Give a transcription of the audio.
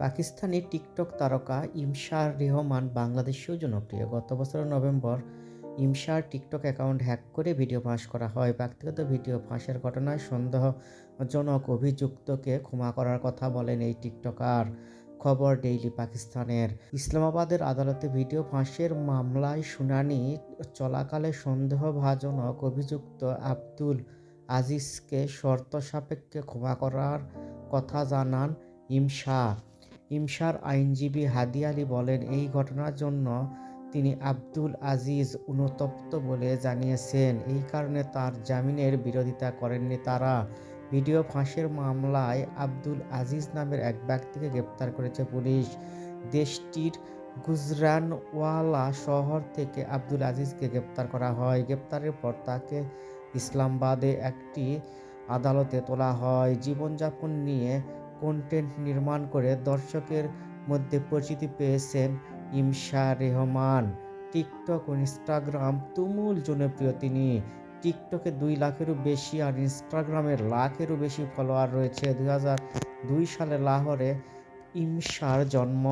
Pakistani TikTok তারকা ইমশার রেহমান বাংলাদেশেও জনপ্রিয়। গত বছরের নভেম্বর ইমশার টিকটক অ্যাকাউন্ট হ্যাক করে ভিডিও ফাঁস করা হয়। ব্যক্তিগত ভিডিও ফাঁসের ঘটনায় সন্দেহজনক অভিযুক্তকে ক্ষমা করার কথা বলেন এই টিকটকার। খবর ডেইলি পাকিস্তানের। ইসলামাবাদের আদালতে ভিডিও ফাঁসের মামলায় শুনানি চলাকালে সন্দেহভাজনক অভিযুক্ত আব্দুল আজিজকে শর্ত সাপেক্ষে ক্ষমা করার কথা জানান ইমশা। ইমসার আইনজীবী হাদি আলী বলেন, এই ঘটনার জন্য তিনি আব্দুল আজিজ অনুতপ্ত বলে জানিয়েছেন। এই কারণে তার জামিনের বিরোধিতা করেননি তারা। ভিডিও ফাঁসের মামলায় আব্দুল আজিজ নামের এক ব্যক্তিকে গ্রেপ্তার করেছে পুলিশ। দেশটির গুজরানওয়ালা শহর থেকে আব্দুল আজিজকে গ্রেপ্তার করা হয়। গ্রেপ্তারের পর তাকে ইসলামাবাদে একটি আদালতে তোলা হয়। জীবনযাপন নিয়ে কন্টেন্ট নির্মাণ করে দর্শকের মধ্যে পরিচিতি পেয়েছেন ইমশা রেহমান। টিকটক ও ইনস্টাগ্রাম তুমুল জনপ্রিয় তিনি। টিকটকে দুই লাখেরও বেশি আর ইনস্টাগ্রামে লাখেরও বেশি ফলোয়ার রয়েছে। দু হাজার দুই সালে লাহোরে ইমশার জন্ম।